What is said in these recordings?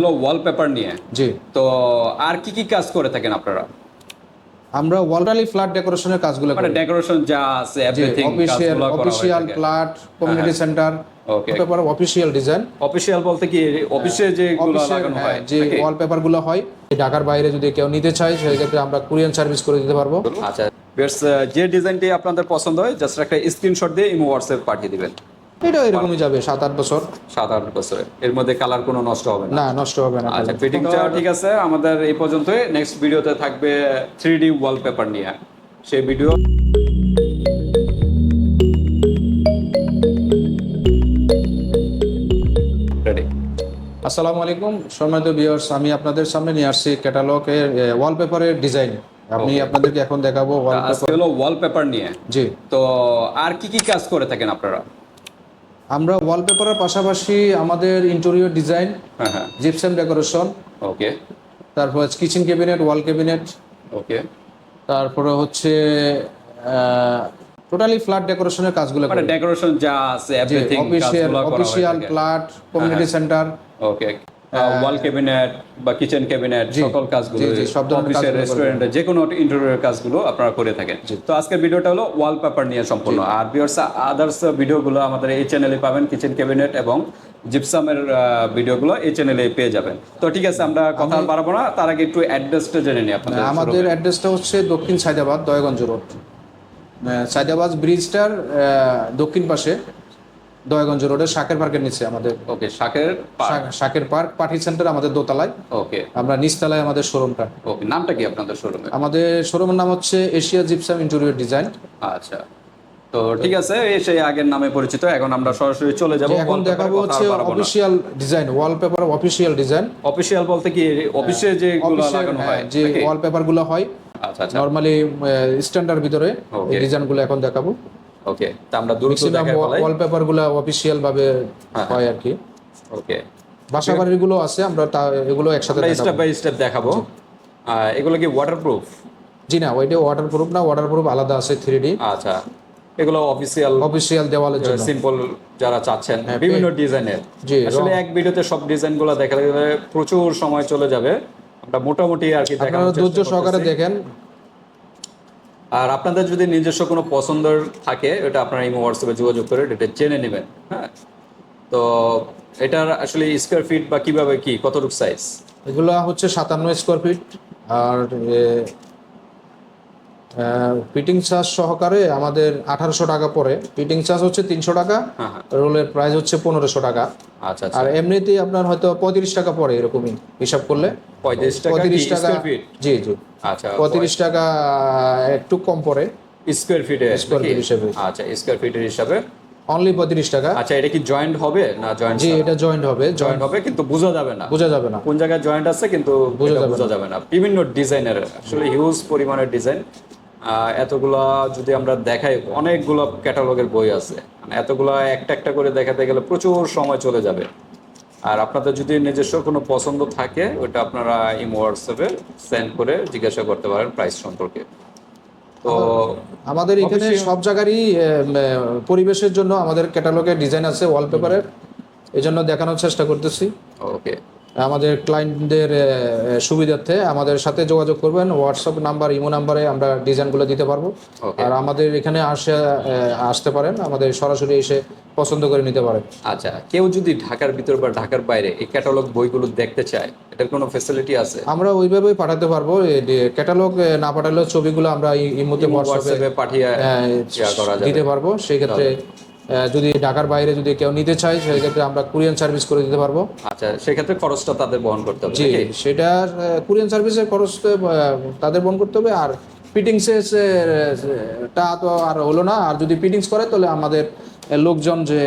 হলো ওয়ালপেপার নিয়ে। জি। তো আর কি কি কাজ করে থাকেন আপনারা? আমরা ওয়ালটালি ফ্ল্যাট ডেকোরেশনের কাজগুলো মানে করি। ডেকোরেশন যা আছে everything official official flat community centre. তারপর অফিসিয়াল ডিজাইন অফিসিয়াল বলতে কি অফিসে যে লাগানো হয় যে ওয়ালপেপারগুলো হয় ঢাকার বাইরে যদি কেউ নিতে চায় সেক্ষেত্রে আমরা কুরিয়ান সার্ভিস করে দিতে পারব। আচ্ছা বেশ যে ডিজাইনটি আপনাদের পছন্দ হয় জাস্ট একটা স্ক্রিনশট দিয়ে ইমো হোয়াটসঅ্যাপ পাঠিয়ে দিবেন। এটা এরকমই যাবে সাত আট বছর। সাত আট বছরে এর মধ্যে কালার কোনো নষ্ট হবে না। না নষ্ট হবে না আচ্ছা ঠিক আছে। আমাদের এই পর্যন্তই। নেক্সট ভিডিওতে থাকবে থ্রি ডি ওয়ালপেপার নিয়ে। সেই ভিডিও আসসালামু আলাইকুম। সম্মানিত ভিউয়ার্স আমি আপনাদের সামনে নিয়ে আসছি ক্যাটালগ ক্যাটালগের ওয়ালপেপারের ডিজাইন আমি আপনাদেরকে এখন দেখাবো ওয়ালপেপার নিয়ে। জি। তো আর কি কি কাজ করে থাকেন আপনারা? আমরা ওয়ালপেপারের পাশাপাশি আমাদের ইন্টেরিয়র ডিজাইন হ্যাঁ হ্যাঁ। জিপসাম ডেকোরেশন ওকে তারপর kitchen cabinet wall cabinet okay তারপরে হচ্ছে টোটালি ফ্ল্যাট ডেকোরেশনের কাজগুলো মানে ডেকোরেশন যা আছে everything official official flat community centre okay wall cabinet বা কিচেন ক্যাবিনেট সকল কাজগুলো অফিসের রেস্টুরেন্টে যে কোনো ইন্টেরিয়র কাজগুলো আপনারা করে থাকেন। তো আজকের ভিডিওটা হলো ওয়ালপেপার নিয়ে সম্পূর্ণ। আর ভিউয়ার্স আদার্স ভিডিওগুলো আমাদের এই চ্যানেলে পাবেন কিচেন ক্যাবিনেট এবং জিপসামের ভিডিওগুলো এই চ্যানেলে পেয়ে যাবেন। তো ঠিক আছে আমরা কথা আর বাড়াবো না। তার আগে একটু অ্যাড্রেসটা জেনে নিই আপনাদের আমাদের অ্যাড্রেসটা হচ্ছে দক্ষিণ সাইদাবাদ দয়গঞ্জ রোড। সাইদাবাদ ব্রিজটার দক্ষিণ পাশে। দয়গঞ্জ রোডের শাকের পার্কের নিচে আমাদের ওকে শাকের শাকের পার্ক পার্টি সেন্টার আমাদের দোতলায়। ওকে। আমরা নিচতলায় আমাদের শোরুমটা। ওকে নামটা কি আপনাদের শোরুমে? আমাদের শোরুমের নাম হচ্ছে এশিয়া জিপসাম ইন্টেরিয়র ডিজাইন। আচ্ছা। তো ঠিক আছে এই সেই আগের নামে পরিচিত এখন আমরা সরাসরি চলে যাব এখন দেখাবো হচ্ছে official design wallpaper official design official বলতে কি অফিসে যেগুলো লাগানো হয় হ্যাঁ, যে ওয়ালপেপারগুলো হয় আচ্ছা আচ্ছা। নর্মালি স্ট্যান্ডার্ড ভিতরে এই ডিজাইনগুলো এখন দেখাবো। ওকে তা আমরা দ্রুত ওয়ালপেপারগুলো অফিসিয়াল ভাবে হ্যাঁ, আর কি। ওকে বাসা বাড়িরগুলো আছে আমরা এগুলো একসাথে স্টেপ বাই স্টেপ দেখাবো। এগুলো কি ওয়াটারপ্রুফ জি না ওইটা ওয়াটারপ্রুফ না ওয়াটারপ্রুফ আলাদা আছে থ্রি ডি আচ্ছা এগুলো অফিসিয়াল অফিসিয়াল দেওয়ালের জন্য। সিম্পল যারা চাচ্ছেন বিভিন্ন ডিজাইনের আসলে এক ভিডিওতে সব ডিজাইনগুলো দেখা গেলে প্রচুর সময় চলে যাবে। আমরা মোটামুটি আর কি আপনারা ধৈর্য সহকারে দেখেন। আর আপনাদের যদি নিজস্ব কোনো পছন্দের থাকে, এটা আপনারা ইমো হোয়াটসঅ্যাপে যোগাযোগ করে এটা জেনে নেবেন হ্যাঁ? তো এটার আসলে স্কোয়ার ফিট বা কীভাবে কি, কতটুকু সাইজ এগুলো হচ্ছে সাতান্ন স্কোয়ার ফিট আর ফিটিং চার্জ সহকারে আমাদের আঠারোশো টাকা পড়ে। ফিটিং চার্জ হচ্ছে তিনশো টাকা হ্যাঁ হ্যাঁ। রোলের প্রাইস হচ্ছে পনেরোশো টাকা। আচ্ছা আচ্ছা। আর এমনিতেই আপনার হয়তো পঁয়ত্রিশ টাকা পড়ে এরকমই হিসাব করলে। পঁয়ত্রিশ টাকা স্কোয়ার ফিট জি জি। আচ্ছা পঁয়ত্রিশ টাকা একটু কম পড়ে। স্কোয়ার ফিটে Square feet হিসেবে। আচ্ছা স্কোয়ার ফিটের হিসাবে? অনলি পঁয়ত্রিশ টাকা। আচ্ছা এটা কি জয়েন্ট হবে না জয়েন্ট জি এটা জয়েন্ট হবে। জয়েন্ট হবে কিন্তু বোঝা যাবে না। বোঝা যাবে না। কোন জায়গায় জয়েন্ট আছে কিন্তু বোঝা যাবে না। বিভিন্ন ডিজাইনের আসলে হিউজ পরিমাণের ডিজাইন এতগুলা যদি আমরা দেখাই অনেকগুলো ক্যাটালগের বই আছে। মানে এতগুলা একটা একটা করে দেখাতে গেলে প্রচুর সময় চলে যাবে। আর আপনাদের যদি নিজস্ব কোনো পছন্দ থাকে ওটা আপনারা ইমো হোয়াটসঅ্যাপে সেন্ড করে জিজ্ঞাসা করতে পারেন প্রাইস সম্পর্কে। তো আমাদের এখানে সব জায়গারই পরিবেশের জন্য আমাদের ক্যাটালগের ডিজাইন আছে ওয়ালপেপারের এই জন্য দেখানোর চেষ্টা করতেছি। ওকে আমাদের ক্লায়েন্টদের সুবিধার্থে আমাদের সাথে যোগাযোগ করবেন। হোয়াটসঅ্যাপ নাম্বার ইমো নাম্বারে আমরা ডিজাইনগুলো দিতে পারব। আর আমাদের এখানে আসে আসতে পারেন। আমাদের সরাসরি এসে পছন্দ করে নিতে পারেন। আচ্ছা কেউ যদি ঢাকার ভিতর বা ঢাকার বাইরে এই ক্যাটালগ বইগুলো দেখতে চায় এটার কোনো ফ্যাসিলিটি আছে? আমরা ওইভাবেই পাঠাতে পারব। ক্যাটালগ না পাঠালেও ছবিগুলো আমরা ইমোতে হোয়াটসঅ্যাপে পাঠিয়ে করা যাবে। দিতে পারব। সেই ক্ষেত্রে এ, যদি ঢাকার বাইরে যদি কেউ নিতে চায় সেই ক্ষেত্রে আমরা কুরিয়ান সার্ভিস করে দিতে পারব। আচ্ছা সেক্ষেত্রে খরচটা তাদের বহন করতে হবে জি সেটা কুরিয়ান সার্ভিসের খরচ তাদের বহন করতে হবে। আর ফিটিংসের টা তো আর হলো না। আর যদি ফিটিংস করে তাহলে আমাদের লোকজন যে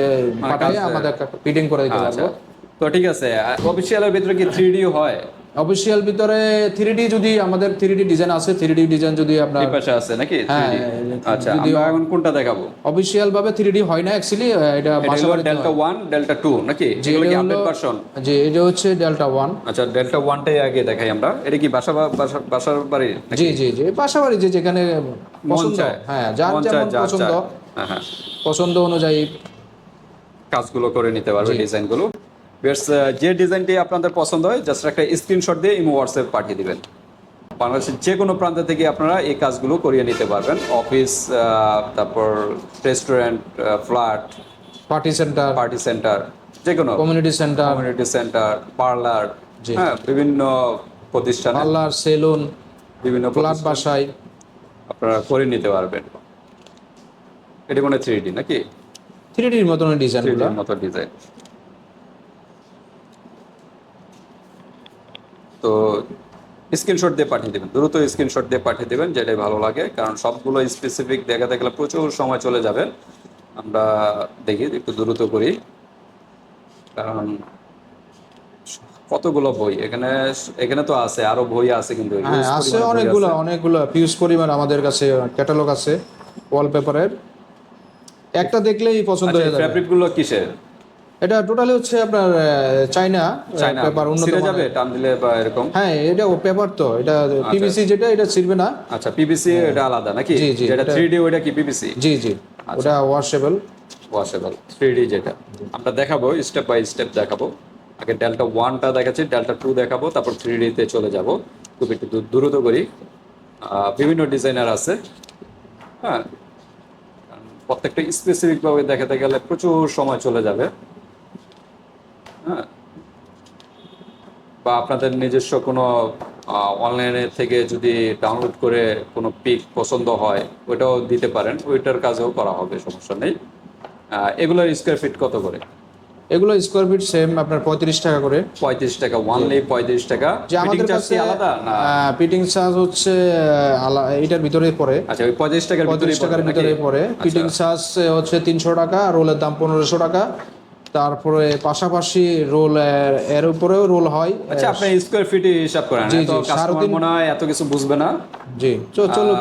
পাঠায় আমাদের ফিটিং করে দিতে আচ্ছা। পারব। তো ঠিক আছে অফিসিয়ালের ভিতরে কি থ্রি হয়? অফিসিয়াল ভিতরে থ্রি যদি আমাদের থ্রি ডিজাইন আছে থ্রি ডিজাইন যদি আপনার পাশে আছে নাকি? হ্যাঁ, আচ্ছা আমরা এখন কোনটা দেখাবো? অফিসিয়াল ভাবে থ্রি হয় না অ্যাকচুয়ালি এটা ডেল্টা ওয়ান ডেল্টা টু নাকি? যেগুলো কি আপডেট ভার্সন যে এটা হচ্ছে ডেল্টা ওয়ান আচ্ছা ডেল্টা ওয়ানটাই আগে দেখাই আমরা। এটা কি বাসা বাসা- বাসার বাড়ি জি জি জি বাসাবাড়ি যে যেখানে পছন্দ। হ্যাঁ যার যেমন পছন্দ। হ্যাঁ হ্যাঁ। পছন্দ অনুযায়ী। কাজগুলো করে নিতে পারবে ডিজাইনগুলো যে ডিজাইনটি আপনাদের পছন্দ হয় জাস্ট একটা স্ক্রিনশট দিয়ে ইমো হোয়াটসঅ্যাপ পাঠিয়ে দিবেন। বাংলাদেশের যে কোনো প্রান্ত থেকে আপনারা এই কাজগুলো করিয়ে নিতে পারবেন। অফিস তারপর restaurant flat party centre party centre যে কোনো। Community centre community centre parlour. হ্যাঁ বিভিন্ন প্রতিষ্ঠান। পার্লার সেলুন বিভিন্ন ফ্ল্যাট বাসায়। আপনারা করে নিতে পারবেন। এটি মনে থ্রি ডি নাকি? থ্রি ডির মতন ডির মতো ডিজাইন তো স্ক্রিনশট দিয়ে পাঠিয়ে দেবেন। দ্রুত স্ক্রিনশট দিয়ে পাঠিয়ে দেবেন যেটাই ভালো লাগে। কারণ সবগুলো স্পেসিফিক দেখাতে গেলে প্রচুর সময় চলে যাবে। আমরা দেখি একটু দ্রুত করি। কারণ কতগুলো বই? এখানে এখানে তো আছে আরও বই আছে কিন্তু। হ্যাঁ আছে অনেকগুলো অনেকগুলো পিউজ পরিমাণ আমাদের কাছে ক্যাটালগ আছে ওয়ালপেপারের একটা দেখলেই পছন্দ হয়ে যাবে। ফ্যাব্রিকগুলো কিসের? এটা টোটালি হচ্ছে আপনার চাইনা চাইনা পেপার উন্নত ছিঁড়ে যাবে টান দিলে বা এরকম? হ্যাঁ এটা ও পেপার তো এটা পিভিসি যেটা এটা ছিড়বে না। আচ্ছা পিবিসি এটা আলাদা নাকি? জি, জি, এটা- কি জি জি ওটা ওয়াশেবল ওয়াশেবল যেটা। আমরা দেখাবো স্টেপ বাই স্টেপ দেখাবো। আগে ডেল্টা ওয়ানটা দেখাচ্ছি ডেল্টা টু দেখাবো তারপর থ্রি ডিতে চলে যাব। খুব একটু দ্রুত করি। বিভিন্ন ডিজাইনার আছে। হ্যাঁ। প্রত্যেকটা স্পেসিফিকভাবে দেখাতে গেলে প্রচুর সময় চলে যাবে। হ্যাঁ বা আপনাদের নিজস্ব কোনো অনলাইনে থেকে যদি ডাউনলোড করে কোনো পিক পছন্দ হয় ওইটাও দিতে পারেন। ওইটার কাজেও করা হবে সমস্যা নেই। এগুলোর স্কোয়ার ফিট কত করে? এগুলো স্কোয়ার ফিট সেম আপনার পঁয়ত্রিশ টাকা করে। পঁয়ত্রিশ টাকা ওয়ানলি পঁয়ত্রিশ টাকা। যে আমাদের ফিটিং চার্জ কাছে আলাদা না? পিটিং চার্জ হচ্ছে এটার ভিতরে পড়ে। আচ্ছা ওই পঁয়ত্রিশ টাকার পঁয়ত্রিশ টাকার ভিতরে পড়ে। পিটিং চার্জ হচ্ছে তিনশো টাকা রোলের দাম পনেরোশো টাকা। তারপরে পাশাপাশি রোল এর উপরেও রোল হয়। আচ্ছা আপনি স্কোয়ার ফিট হিসাব করেন জি, জি, কাস্টমার মনে হয় এত কিছু বুঝবে না। জি চলো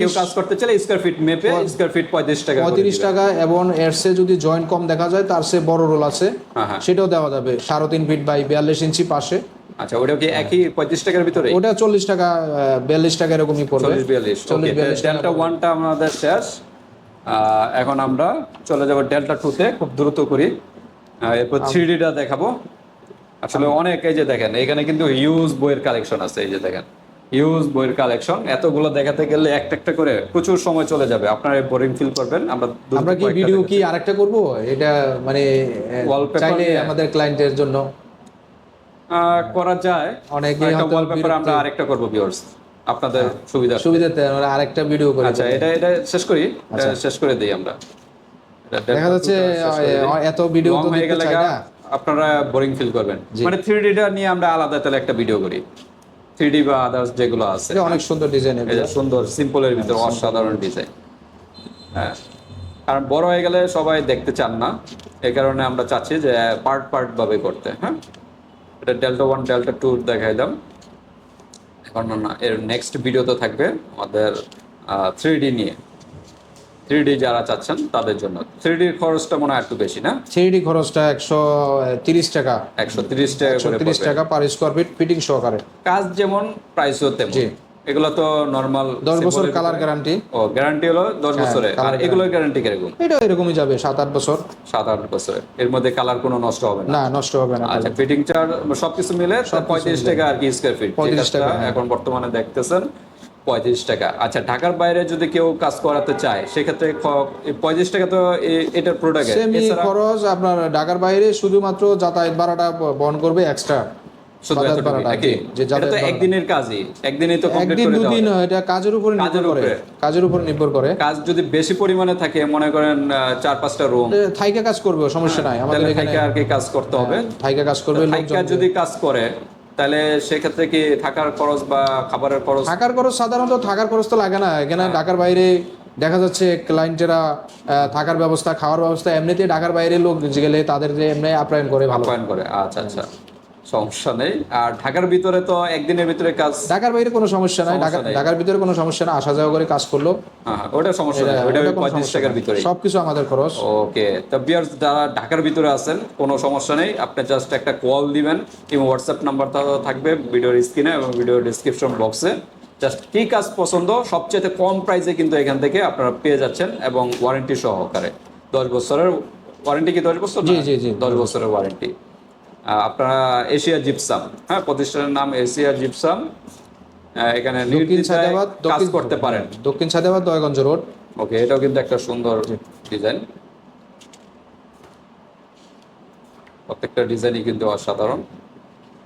কেউ কাজ করতে চাইলে স্কোয়ার ফিট মেপে স্কোয়ার ফিট পঁয়ত্রিশ টাকা পঁয়ত্রিশ। টাকা এবং এর সে যদি জয়েন্ট কম দেখা যায় তার সে বড় রোল আছে। হ্যাঁ হ্যাঁ। সেটাও দেওয়া যাবে সাড়ে তিন ফিট বাই বিয়াল্লিশ ইঞ্চি পাশে। আচ্ছা ওটা কি একই পঁয়ত্রিশ টাকার ভিতরে? ওটা চল্লিশ টাকা বিয়াল্লিশ টাকা এরকমই পড়বে। চল্লিশ বিয়াল্লিশ। চল্লিশ বিয়াল্লিশ ডেল্টা ওয়ানটা আমাদের শেষ। আহ, এখন আমরা চলে যাব ডেল্টা টুতে খুব দ্রুত করি। এরপর থ্রি ডিটা দেখাবো। আসলে অনেক এই যে দেখেন এখানে কিন্তু হিউজ বইয়ের কালেকশন আছে এই যে দেখেন। হিউজ বইয়ের কালেকশন এতগুলো দেখাতে গেলে একটা একটা করে প্রচুর সময় চলে যাবে। আপনারা বোরিং ফিল করবেন আমরা আমরা কি ভিডিও কি আরেকটা করব? এটা মানে চাইলে আমাদের ক্লায়েন্টের জন্য। করা যায়। হয়তো ওয়ালপেপার আমরা আরেকটা করব ভিউয়ার্স আপনাদের সুবিধা সুবিধাতে আমরা আরেকটা ভিডিও করে আচ্ছা এটা এটা শেষ করি? শেষ করে দিই আমরা। দেখা যাচ্ছে টা এত ভিডিও তো হয়ে দেখতে চাই না। আপনারা বোরিং ফিল করবেন। মানে থ্রি ডিটা নিয়ে আমরা আলাদা তাহলে একটা ভিডিও করি। থ্রি বা আদার্স যেগুলো আছে অনেক সুন্দর ডিজাইন এই সুন্দর সিম্পলের ভিতরে অসাধারণ ডিজাইন হ্যাঁ। কারণ বড় হয়ে গেলে সবাই দেখতে চান না। এই কারণে আমরা চাচ্ছি যে পার্ট পার্ট ভাবে করতে হ্যাঁ। এটা ডেল্টা ওয়ান ডেল্টা টু দেখাইলাম এখন না এর নেক্সট ভিডিও তো থাকবে আমাদের থ্রি ডি নিয়ে। থ্রি যারা চাচ্ছেন তাদের জন্য। থ্রি ডির খরচটা মনে হয় একটু বেশি না? থ্রি খরচটা একশো তিরিশ টাকা। একশো তিরিশ টাকা তিরিশ টাকা পার স্কোয়ার ফিট ফিটিং সহকারে। কাজ যেমন প্রাইসও তেমন। জি। এগুলো তো নর্মাল দশ বছর কালার গ্যারান্টি ও গ্যারান্টি হলো দশ বছরে আর এগুলোর গ্যারান্টি কীরকম? এটা এরকমই যাবে সাত আট বছর। সাত আট বছরে। এর মধ্যে কালার কোনো নষ্ট হবে না। না নষ্ট হবে না। আচ্ছা ফিটিং চার্জ সবকিছু মিলে পঁয়ত্রিশ টাকা আর কি স্কোয়ার ফিট 35 টাকা, হ্যাঁ। এখন বর্তমানে দেখতেছেন পঁয়ত্রিশ টাকা। আচ্ছা ঢাকার বাইরে যদি কেউ কাজ করাতে চায় সেক্ষেত্রে পঁয়ত্রিশ টাকা তো এটার প্রোডাক্ট সেমি খরচ আপনার ঢাকার বাইরে শুধুমাত্র যাতায়াত ভাড়াটা বহন করবে এক্সট্রা। একদিনের কাজই। একদিনই তো একদিন দুদিন এটা কাজের উপর নির্ভর করে। কাজের উপর নির্ভর করে। কাজ যদি বেশি পরিমাণে থাকে মনে করেন চার পাঁচটা রুম থাইকা কাজ করবে সমস্যা নাই। আমাদের এখানে আর কি কাজ করতে হবে। থাইকা কাজ করবে থাইকা যদি কাজ করে তাহলে সেক্ষেত্রে কি থাকার খরচ বা খাবারের খরচ? থাকার খরচ সাধারণত থাকার খরচ তো লাগে না। এখানে হ্যাঁ। ঢাকার বাইরে দেখা যাচ্ছে ক্লায়েন্টেরা থাকার ব্যবস্থা খাওয়ার ব্যবস্থা এমনিতেই ঢাকার বাইরে লোক গেলে তাদের এমনি আপ্যায়ন করে ভালো। আপ্যায়ন করে। আচ্ছা আচ্ছা। সমস্যা নেই। আর ঢাকার ভিতরে তো একদিনের ভিতরে কাজ ঢাকার বাইরে কোনো সমস্যা নাই। ঢাকার ভিতরে কোনো সমস্যা না। আসা যাওয়া করে কাজ করল। হ্যাঁ হ্যাঁ, ওটা সমস্যা নেই। ওটা পঁয়ত্রিশ টাকার ভিতরে সবকিছু আমাদের খরচ। ওকে তো বিয়ার্স যারা ঢাকার ভিতরে আছেন কোনো সমস্যা নেই। আপনি জাস্ট একটা কল দিবেন কিংবা হোয়াটসঅ্যাপ নাম্বারটা থাকবে ভিডিওর স্ক্রিনে এবং ভিডিওর ডিসক্রিপশন বক্সে জাস্ট কি কাজ পছন্দ? সবচেয়ে কম প্রাইসে কিন্তু এখান থেকে আপনারা পেয়ে যাচ্ছেন এবং ওয়ারেন্টি সহকারে। দশ বছরের ওয়ারেন্টি কি দশ বছর? জি, জি, জি। দশ বছরের ওয়ারেন্টি আপনারা এশিয়া জিপসাম হ্যাঁ প্রতিষ্ঠানের নাম এশিয়া জিপসাম। এখানে নির্দ্বিধায় কাজ দক্ষিণ করতে পারেন। দক্ষিণ সায়দাবাদ দয়গঞ্জ রোড। ওকে এটাও কিন্তু একটা সুন্দর ডিজাইন। প্রত্যেকটা ডিজাইনই কিন্তু অসাধারণ।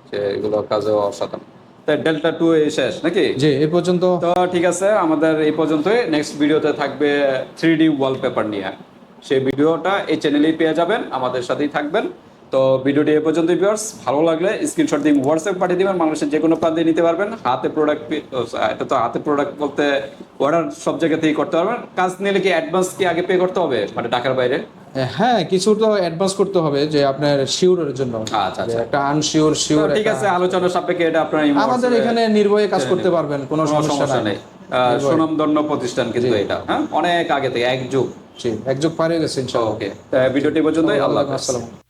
যে এগুলো কাজও অসাধারণ। তাই ডেল্টা টু এই শেষ নাকি? জি এই পর্যন্ত। তো ঠিক আছে আমাদের এই পর্যন্তই। নেক্সট ভিডিওতে থাকবে থ্রি ডি ওয়ালপেপার নিয়ে। সেই ভিডিওটা এই চ্যানেলেই পেয়ে যাবেন আমাদের সাথেই থাকবেন। তো ভিডিওটি এই পর্যন্ত ভিউয়ার্স ভালো লাগলে স্ক্রিনশট দিয়ে হোয়াটসঅ্যাপ পাঠিয়ে দিবেন। মানুষের যে কোনো প্রান্তে নিতে পারবেন। হাতে প্রোডাক্ট এটা তো হাতে প্রোডাক্ট বলতে অর্ডার সব জায়গা থেকেই করতে পারবেন। কাজ নিলে কি অ্যাডভান্স কি আগে পে করতে হবে? মানে টাকার বাইরে? হ্যাঁ কিছু তো অ্যাডভান্স করতে হবে যে আপনার শিওরের জন্য। আচ্ছা আচ্ছা। একটা আনশিওর শিওর ঠিক আছে আলোচনা সাপেক্ষে এটা আপনার আমাদের এখানে নির্ভয়ে কাজ করতে পারবেন কোনো সমস্যা নেই। সুনামধন্য প্রতিষ্ঠান কিন্তু এটা হ্যাঁ? অনেক আগে থেকে এক যুগ জি একযোগ পারে গেছে ইনশাআল্লাহ। ওকে ভিডিওটি পর্যন্তই আল্লাহ। আসসালাম